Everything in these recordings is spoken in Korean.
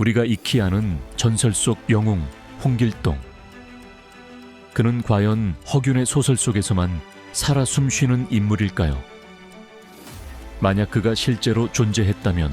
우리가 익히 아는 전설 속 영웅 홍길동. 그는 과연 허균의 소설 속에서만 살아 숨쉬는 인물일까요? 만약 그가 실제로 존재했다면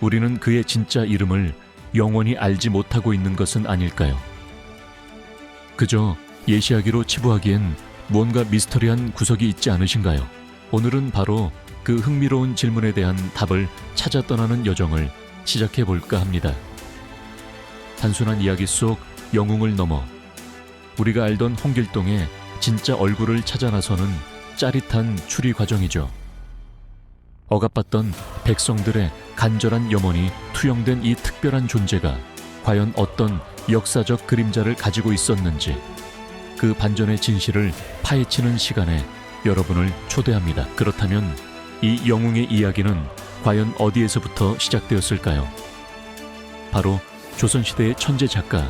우리는 그의 진짜 이름을 영원히 알지 못하고 있는 것은 아닐까요? 그저 예시하기로 치부하기엔 무언가 미스터리한 구석이 있지 않으신가요? 오늘은 바로 그 흥미로운 질문에 대한 답을 찾아 떠나는 여정을 시작해 볼까 합니다. 단순한 이야기 속 영웅을 넘어 우리가 알던 홍길동의 진짜 얼굴을 찾아 나서는 짜릿한 추리 과정이죠. 억압받던 백성들의 간절한 염원이 투영된 이 특별한 존재가 과연 어떤 역사적 그림자를 가지고 있었는지 그 반전의 진실을 파헤치는 시간에 여러분을 초대합니다. 그렇다면 이 영웅의 이야기는 과연 어디에서부터 시작되었을까요? 바로 조선시대의 천재 작가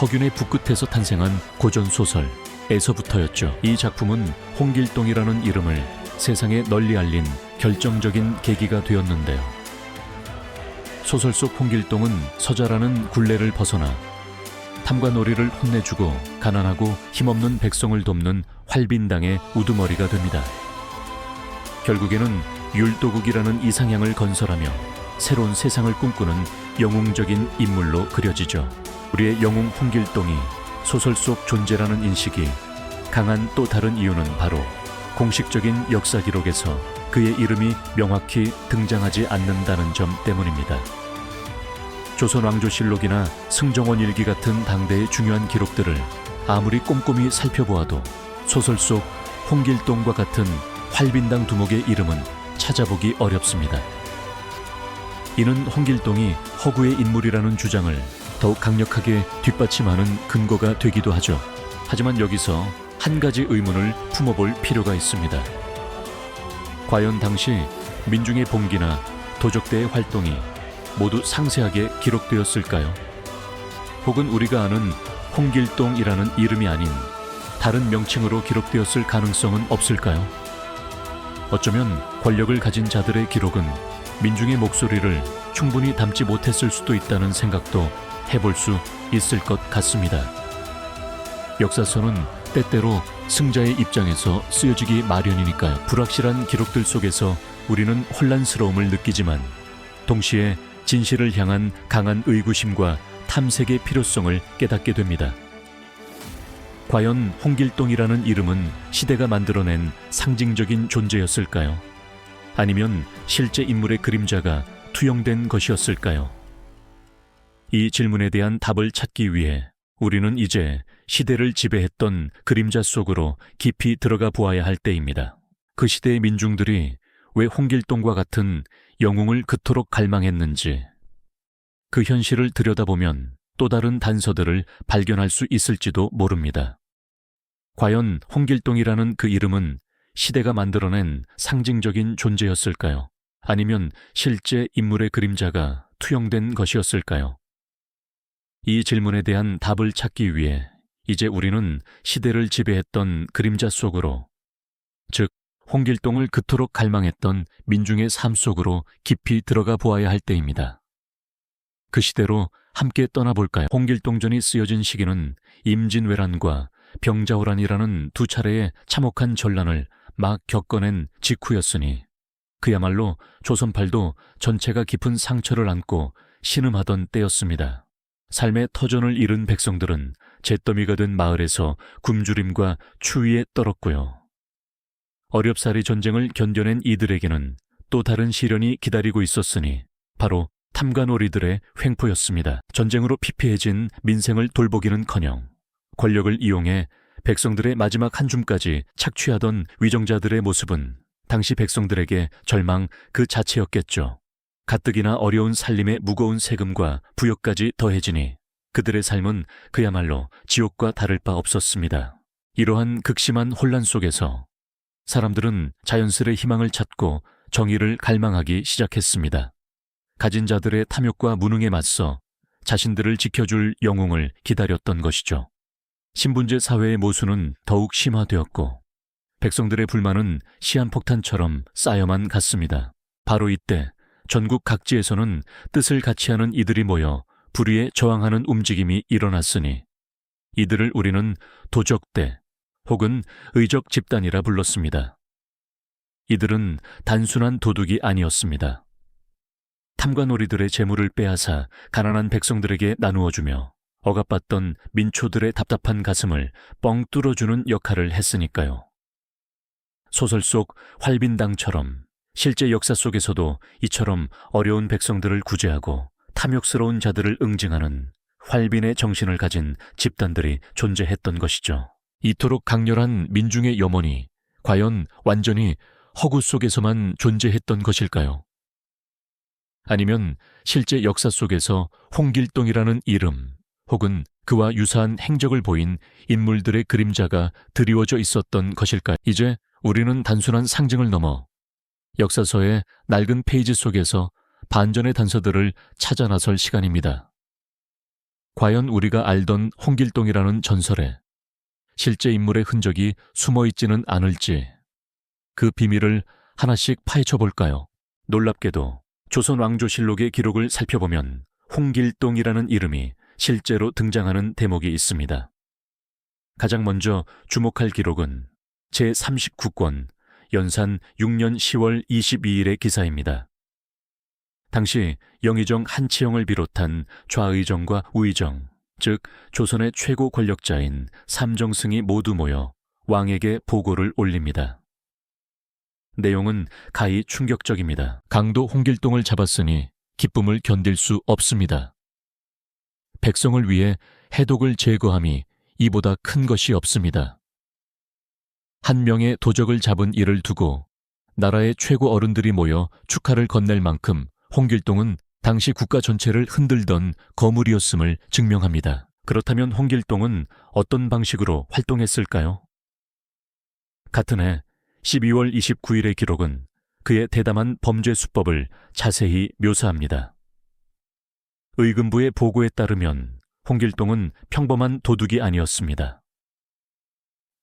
허균의 북끝에서 탄생한 고전 소설 에서부터였죠. 이 작품은 홍길동이라는 이름을 세상에 널리 알린 결정적인 계기가 되었는데요. 소설 속 홍길동은 서자라는 굴레를 벗어나 탐관오리를 혼내주고 가난하고 힘없는 백성을 돕는 활빈당의 우두머리가 됩니다. 결국에는 율도국이라는 이상향을 건설하며 새로운 세상을 꿈꾸는 영웅적인 인물로 그려지죠. 우리의 영웅 홍길동이 소설 속 존재라는 인식이 강한 또 다른 이유는 바로 공식적인 역사 기록에서 그의 이름이 명확히 등장하지 않는다는 점 때문입니다. 조선 왕조실록이나 승정원 일기 같은 당대의 중요한 기록들을 아무리 꼼꼼히 살펴보아도 소설 속 홍길동과 같은 활빈당 두목의 이름은 찾아보기 어렵습니다. 이는 홍길동이 허구의 인물이라는 주장을 더욱 강력하게 뒷받침하는 근거가 되기도 하죠. 하지만 여기서 한 가지 의문을 품어볼 필요가 있습니다. 과연 당시 민중의 봉기나 도적대의 활동이 모두 상세하게 기록되었을까요? 혹은 우리가 아는 홍길동이라는 이름이 아닌 다른 명칭으로 기록되었을 가능성은 없을까요? 어쩌면 권력을 가진 자들의 기록은 민중의 목소리를 충분히 담지 못했을 수도 있다는 생각도 해볼 수 있을 것 같습니다. 역사서는 때때로 승자의 입장에서 쓰여지기 마련이니까요. 불확실한 기록들 속에서 우리는 혼란스러움을 느끼지만 동시에 진실을 향한 강한 의구심과 탐색의 필요성을 깨닫게 됩니다. 과연 홍길동이라는 이름은 시대가 만들어낸 상징적인 존재였을까요? 아니면 실제 인물의 그림자가 투영된 것이었을까요? 이 질문에 대한 답을 찾기 위해 우리는 이제 시대를 지배했던 그림자 속으로 깊이 들어가 보아야 할 때입니다. 그 시대의 민중들이 왜 홍길동과 같은 영웅을 그토록 갈망했는지 그 현실을 들여다보면 또 다른 단서들을 발견할 수 있을지도 모릅니다. 과연 홍길동이라는 그 이름은 시대가 만들어낸 상징적인 존재였을까요? 아니면 실제 인물의 그림자가 투영된 것이었을까요? 이 질문에 대한 답을 찾기 위해 이제 우리는 시대를 지배했던 그림자 속으로, 즉, 홍길동을 그토록 갈망했던 민중의 삶 속으로 깊이 들어가 보아야 할 때입니다. 그 시대로 함께 떠나볼까요? 홍길동전이 쓰여진 시기는 임진왜란과 병자호란이라는 두 차례의 참혹한 전란을 막 겪어낸 직후였으니 그야말로 조선팔도 전체가 깊은 상처를 안고 신음하던 때였습니다. 삶의 터전을 잃은 백성들은 잿더미가 된 마을에서 굶주림과 추위에 떨었고요. 어렵사리 전쟁을 견뎌낸 이들에게는 또 다른 시련이 기다리고 있었으니 바로 탐관오리들의 횡포였습니다. 전쟁으로 피폐해진 민생을 돌보기는커녕 권력을 이용해 백성들의 마지막 한 줌까지 착취하던 위정자들의 모습은 당시 백성들에게 절망 그 자체였겠죠. 가뜩이나 어려운 살림의 무거운 세금과 부역까지 더해지니 그들의 삶은 그야말로 지옥과 다를 바 없었습니다. 이러한 극심한 혼란 속에서 사람들은 자연스레 희망을 찾고 정의를 갈망하기 시작했습니다. 가진 자들의 탐욕과 무능에 맞서 자신들을 지켜줄 영웅을 기다렸던 것이죠. 신분제 사회의 모순은 더욱 심화되었고 백성들의 불만은 시한폭탄처럼 쌓여만 갔습니다. 바로 이때 전국 각지에서는 뜻을 같이 하는 이들이 모여 불의에 저항하는 움직임이 일어났으니 이들을 우리는 도적대 혹은 의적 집단이라 불렀습니다. 이들은 단순한 도둑이 아니었습니다. 탐관오리들의 재물을 빼앗아 가난한 백성들에게 나누어 주며 억압받던 민초들의 답답한 가슴을 뻥 뚫어주는 역할을 했으니까요. 소설 속 활빈당처럼 실제 역사 속에서도 이처럼 어려운 백성들을 구제하고 탐욕스러운 자들을 응징하는 활빈의 정신을 가진 집단들이 존재했던 것이죠. 이토록 강렬한 민중의 염원이 과연 완전히 허구 속에서만 존재했던 것일까요? 아니면 실제 역사 속에서 홍길동이라는 이름 혹은 그와 유사한 행적을 보인 인물들의 그림자가 드리워져 있었던 것일까? 이제 우리는 단순한 상징을 넘어 역사서의 낡은 페이지 속에서 반전의 단서들을 찾아 나설 시간입니다. 과연 우리가 알던 홍길동이라는 전설에 실제 인물의 흔적이 숨어 있지는 않을지 그 비밀을 하나씩 파헤쳐 볼까요? 놀랍게도 조선 왕조실록의 기록을 살펴보면 홍길동이라는 이름이 실제로 등장하는 대목이 있습니다. 가장 먼저 주목할 기록은 제39권 연산 6년 10월 22일의 기사입니다. 당시 영의정 한치영을 비롯한 좌의정과 우의정, 즉 조선의 최고 권력자인 삼정승이 모두 모여 왕에게 보고를 올립니다. 내용은 가히 충격적입니다. 강도 홍길동을 잡았으니 기쁨을 견딜 수 없습니다. 백성을 위해 해독을 제거함이 이보다 큰 것이 없습니다. 한 명의 도적을 잡은 이를 두고 나라의 최고 어른들이 모여 축하를 건넬 만큼 홍길동은 당시 국가 전체를 흔들던 거물이었음을 증명합니다. 그렇다면 홍길동은 어떤 방식으로 활동했을까요? 같은 해 12월 29일의 기록은 그의 대담한 범죄 수법을 자세히 묘사합니다. 의금부의 보고에 따르면 홍길동은 평범한 도둑이 아니었습니다.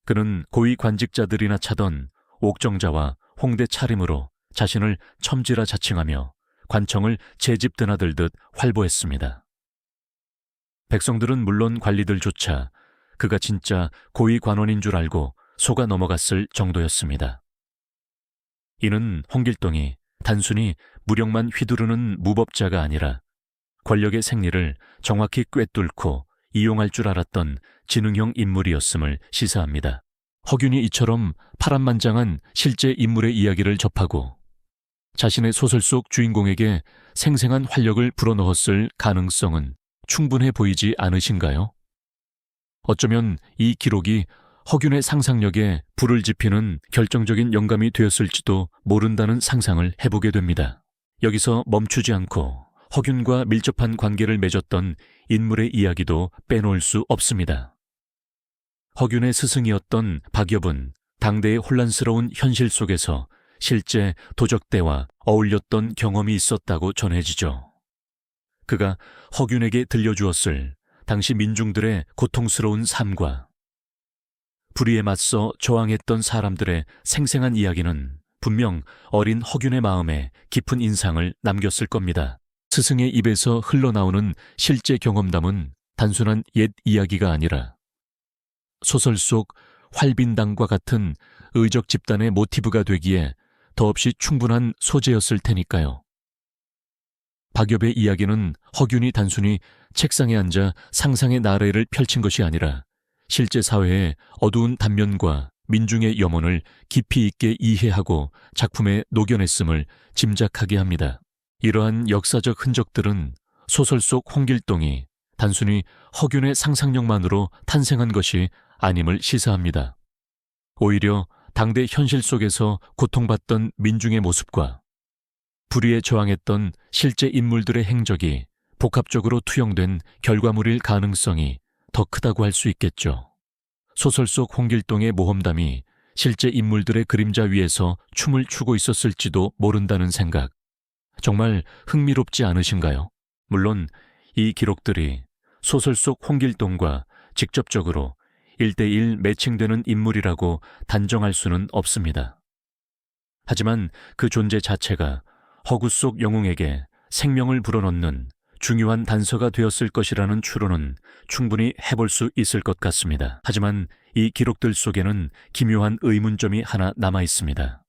그는 고위 관직자들이나 차던 옥정자와 홍대 차림으로 자신을 첨지라 자칭하며 관청을 제 집 드나들듯 활보했습니다. 백성들은 물론 관리들조차 그가 진짜 고위 관원인 줄 알고 속아 넘어갔을 정도였습니다. 이는 홍길동이 단순히 무력만 휘두르는 무법자가 아니라 권력의 생리를 정확히 꿰뚫고 이용할 줄 알았던 지능형 인물이었음을 시사합니다. 허균이 이처럼 파란만장한 실제 인물의 이야기를 접하고 자신의 소설 속 주인공에게 생생한 활력을 불어넣었을 가능성은 충분해 보이지 않으신가요? 어쩌면 이 기록이 허균의 상상력에 불을 지피는 결정적인 영감이 되었을지도 모른다는 상상을 해보게 됩니다. 여기서 멈추지 않고 허균과 밀접한 관계를 맺었던 인물의 이야기도 빼놓을 수 없습니다. 허균의 스승이었던 박엽은 당대의 혼란스러운 현실 속에서 실제 도적대와 어울렸던 경험이 있었다고 전해지죠. 그가 허균에게 들려주었을 당시 민중들의 고통스러운 삶과 불의에 맞서 저항했던 사람들의 생생한 이야기는 분명 어린 허균의 마음에 깊은 인상을 남겼을 겁니다. 스승의 입에서 흘러나오는 실제 경험담은 단순한 옛 이야기가 아니라 소설 속 활빈당과 같은 의적 집단의 모티브가 되기에 더없이 충분한 소재였을 테니까요. 박엽의 이야기는 허균이 단순히 책상에 앉아 상상의 나래를 펼친 것이 아니라 실제 사회의 어두운 단면과 민중의 염원을 깊이 있게 이해하고 작품에 녹여냈음을 짐작하게 합니다. 이러한 역사적 흔적들은 소설 속 홍길동이 단순히 허균의 상상력만으로 탄생한 것이 아님을 시사합니다. 오히려 당대 현실 속에서 고통받던 민중의 모습과 불의에 저항했던 실제 인물들의 행적이 복합적으로 투영된 결과물일 가능성이 더 크다고 할 수 있겠죠. 소설 속 홍길동의 모험담이 실제 인물들의 그림자 위에서 춤을 추고 있었을지도 모른다는 생각. 정말 흥미롭지 않으신가요? 물론 이 기록들이 소설 속 홍길동과 직접적으로 1대1 매칭되는 인물이라고 단정할 수는 없습니다. 하지만 그 존재 자체가 허구 속 영웅에게 생명을 불어넣는 중요한 단서가 되었을 것이라는 추론은 충분히 해볼 수 있을 것 같습니다. 하지만 이 기록들 속에는 기묘한 의문점이 하나 남아 있습니다.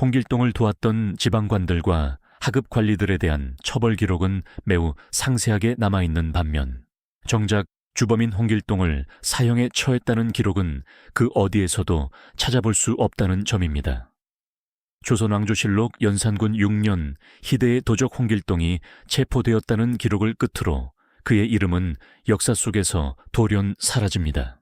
홍길동을 도왔던 지방관들과 하급 관리들에 대한 처벌 기록은 매우 상세하게 남아 있는 반면 정작 주범인 홍길동을 사형에 처했다는 기록은 그 어디에서도 찾아볼 수 없다는 점입니다. 조선왕조실록 연산군 6년 희대의 도적 홍길동이 체포되었다는 기록을 끝으로 그의 이름은 역사 속에서 돌연 사라집니다.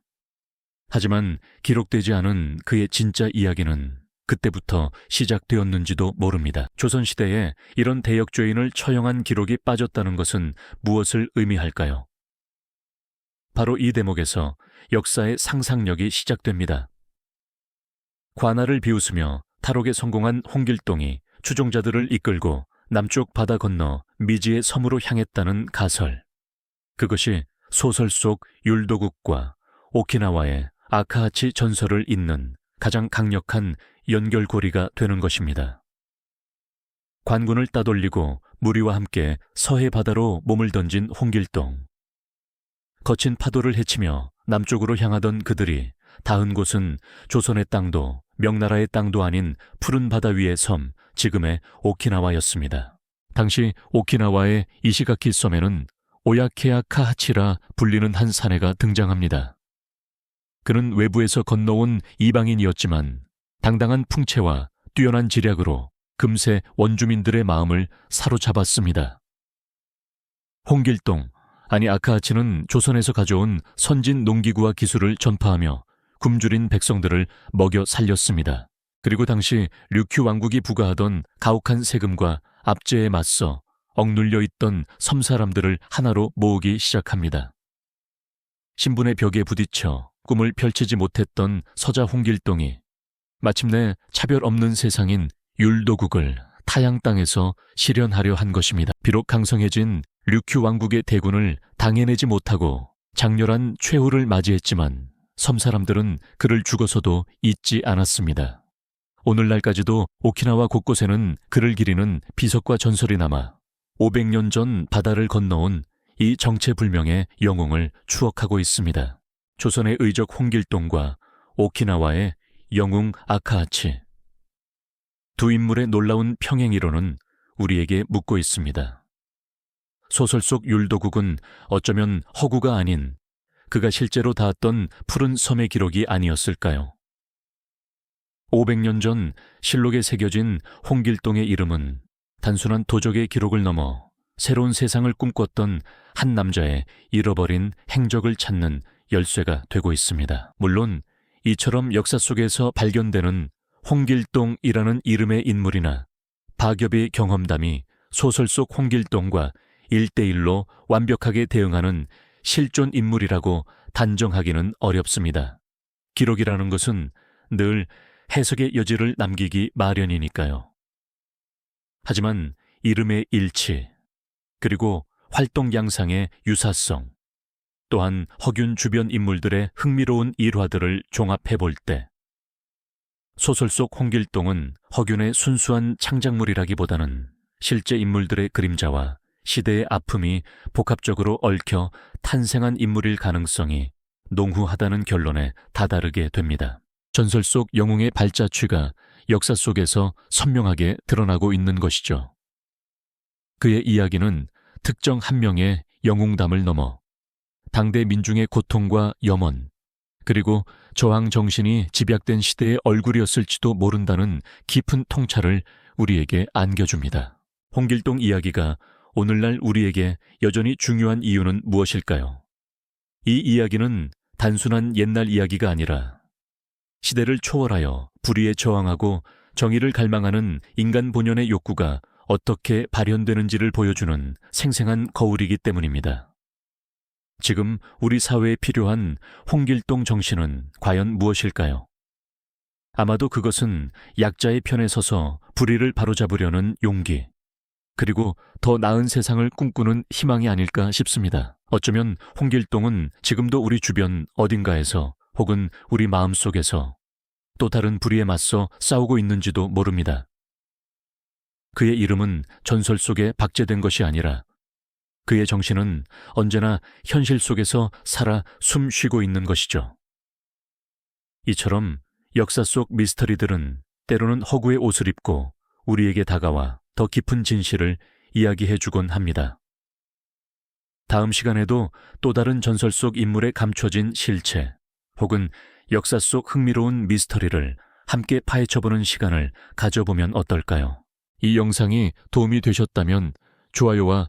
하지만 기록되지 않은 그의 진짜 이야기는 그때부터 시작되었는지도 모릅니다. 조선시대에 이런 대역죄인을 처형한 기록이 빠졌다는 것은 무엇을 의미할까요? 바로 이 대목에서 역사의 상상력이 시작됩니다. 관할을 비웃으며 탈옥에 성공한 홍길동이 추종자들을 이끌고 남쪽 바다 건너 미지의 섬으로 향했다는 가설. 그것이 소설 속 율도국과 오키나와의 아카하치 전설을 잇는 가장 강력한 연결고리가 되는 것입니다. 관군을 따돌리고 무리와 함께 서해 바다로 몸을 던진 홍길동. 거친 파도를 헤치며 남쪽으로 향하던 그들이 닿은 곳은 조선의 땅도 명나라의 땅도 아닌 푸른 바다 위의 섬, 지금의 오키나와였습니다. 당시 오키나와의 이시가키 섬에는 오야케야 카하치라 불리는 한 사내가 등장합니다. 그는 외부에서 건너온 이방인이었지만 당당한 풍채와 뛰어난 지략으로 금세 원주민들의 마음을 사로잡았습니다. 홍길동, 아니 아카하치는 조선에서 가져온 선진 농기구와 기술을 전파하며 굶주린 백성들을 먹여 살렸습니다. 그리고 당시 류큐 왕국이 부과하던 가혹한 세금과 압제에 맞서 억눌려 있던 섬 사람들을 하나로 모으기 시작합니다. 신분의 벽에 부딪혀 꿈을 펼치지 못했던 서자 홍길동이 마침내 차별 없는 세상인 율도국을 타양 땅에서 실현하려 한 것입니다. 비록 강성해진 류큐 왕국의 대군을 당해내지 못하고 장렬한 최후를 맞이했지만 섬 사람들은 그를 죽어서도 잊지 않았습니다. 오늘날까지도 오키나와 곳곳에는 그를 기리는 비석과 전설이 남아 500년 전 바다를 건너온 이 정체불명의 영웅을 추억하고 있습니다. 조선의 의적 홍길동과 오키나와의 영웅 아카하치. 두 인물의 놀라운 평행 이론은 우리에게 묻고 있습니다. 소설 속 율도국은 어쩌면 허구가 아닌 그가 실제로 닿았던 푸른 섬의 기록이 아니었을까요? 500년 전 실록에 새겨진 홍길동의 이름은 단순한 도적의 기록을 넘어 새로운 세상을 꿈꿨던 한 남자의 잃어버린 행적을 찾는 열쇠가 되고 있습니다. 물론 이처럼 역사 속에서 발견되는 홍길동이라는 이름의 인물이나 박엽의 경험담이 소설 속 홍길동과 일대일로 완벽하게 대응하는 실존 인물이라고 단정하기는 어렵습니다. 기록이라는 것은 늘 해석의 여지를 남기기 마련이니까요. 하지만 이름의 일치, 그리고 활동 양상의 유사성, 또한 허균 주변 인물들의 흥미로운 일화들을 종합해 볼 때, 소설 속 홍길동은 허균의 순수한 창작물이라기보다는 실제 인물들의 그림자와 시대의 아픔이 복합적으로 얽혀 탄생한 인물일 가능성이 농후하다는 결론에 다다르게 됩니다. 전설 속 영웅의 발자취가 역사 속에서 선명하게 드러나고 있는 것이죠. 그의 이야기는 특정 한 명의 영웅담을 넘어 당대 민중의 고통과 염원, 그리고 저항 정신이 집약된 시대의 얼굴이었을지도 모른다는 깊은 통찰을 우리에게 안겨줍니다. 홍길동 이야기가 오늘날 우리에게 여전히 중요한 이유는 무엇일까요? 이 이야기는 단순한 옛날 이야기가 아니라 시대를 초월하여 불의에 저항하고 정의를 갈망하는 인간 본연의 욕구가 어떻게 발현되는지를 보여주는 생생한 거울이기 때문입니다. 지금 우리 사회에 필요한 홍길동 정신은 과연 무엇일까요? 아마도 그것은 약자의 편에 서서 불의를 바로잡으려는 용기, 그리고 더 나은 세상을 꿈꾸는 희망이 아닐까 싶습니다. 어쩌면 홍길동은 지금도 우리 주변 어딘가에서 혹은 우리 마음 속에서 또 다른 불의에 맞서 싸우고 있는지도 모릅니다. 그의 이름은 전설 속에 박제된 것이 아니라 그의 정신은 언제나 현실 속에서 살아 숨 쉬고 있는 것이죠. 이처럼 역사 속 미스터리들은 때로는 허구의 옷을 입고 우리에게 다가와 더 깊은 진실을 이야기해 주곤 합니다. 다음 시간에도 또 다른 전설 속 인물에 감춰진 실체 혹은 역사 속 흥미로운 미스터리를 함께 파헤쳐보는 시간을 가져보면 어떨까요? 이 영상이 도움이 되셨다면 좋아요와